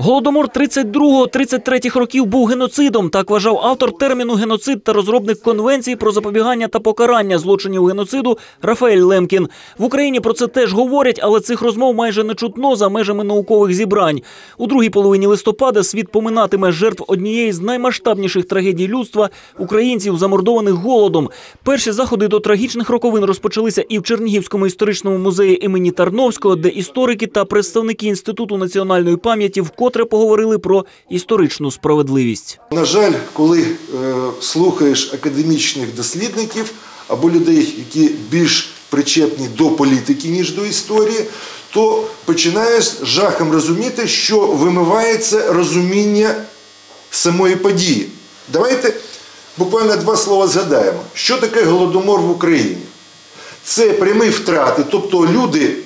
Голодомор 32-33 років був геноцидом. Так вважав автор терміну геноцид та розробник конвенції про запобігання та покарання злочинів геноциду Рафаель Лемкін. В Україні про це теж говорять, але цих розмов майже не чутно за межами наукових зібрань. У другій половині листопада світ поминатиме жертв однієї з наймасштабніших трагедій людства українців, замордованих голодом. Перші заходи до трагічних роковин розпочалися і в Чернігівському історичному музеї імені Тарновського, де історики та представники інституту національної пам'яті вкотре поговорили про історичну справедливість. На жаль, коли е, слухаєш академічних дослідників або людей, які більш причепні до політики, ніж до історії, то починаєш жахом розуміти, що вимивається розуміння самої події. Давайте буквально два слова згадаємо. Що таке голодомор в Україні? Це прямі втрати, тобто люди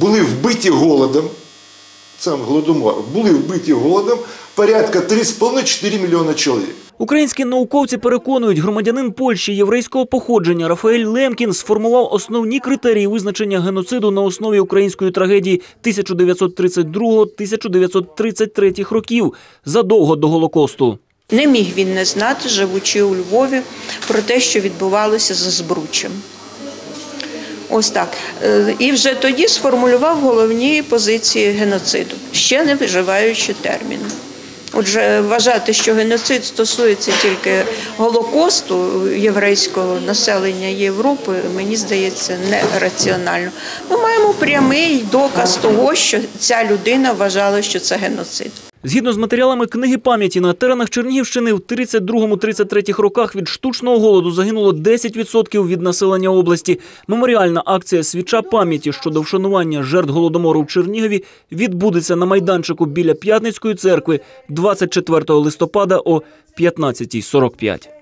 були вбиті голодом, сам голодомор, були вбиті голодом порядка 3,5-4 мільйона чоловік. Українські науковці переконують, громадянин Польщі єврейського походження Рафаель Лемкін сформував основні критерії визначення геноциду на основі української трагедії 1932-1933 років задовго до Голокосту. Не міг він не знати, живучи у Львові, про те, що відбувалося за Збручем. Ось так. Е, І вже тоді сформулював головні позиції геноциду, ще не виживаючи терміну. Отже, вважати, що геноцид стосується тільки Голокосту єврейського населення Європи, мені здається, нераціонально. Ми маємо прямий доказ того, що ця людина вважала, що це геноцид. Згідно з матеріалами книги пам'яті на теренах Чернігівщини в 32-33 роках від штучного голоду загинуло 10% від населення області. Меморіальна акція свіча пам'яті щодо вшанування жертв голодомору в Чернігові відбудеться на майданчику біля П'ятницької церкви 24 листопада о 15.45.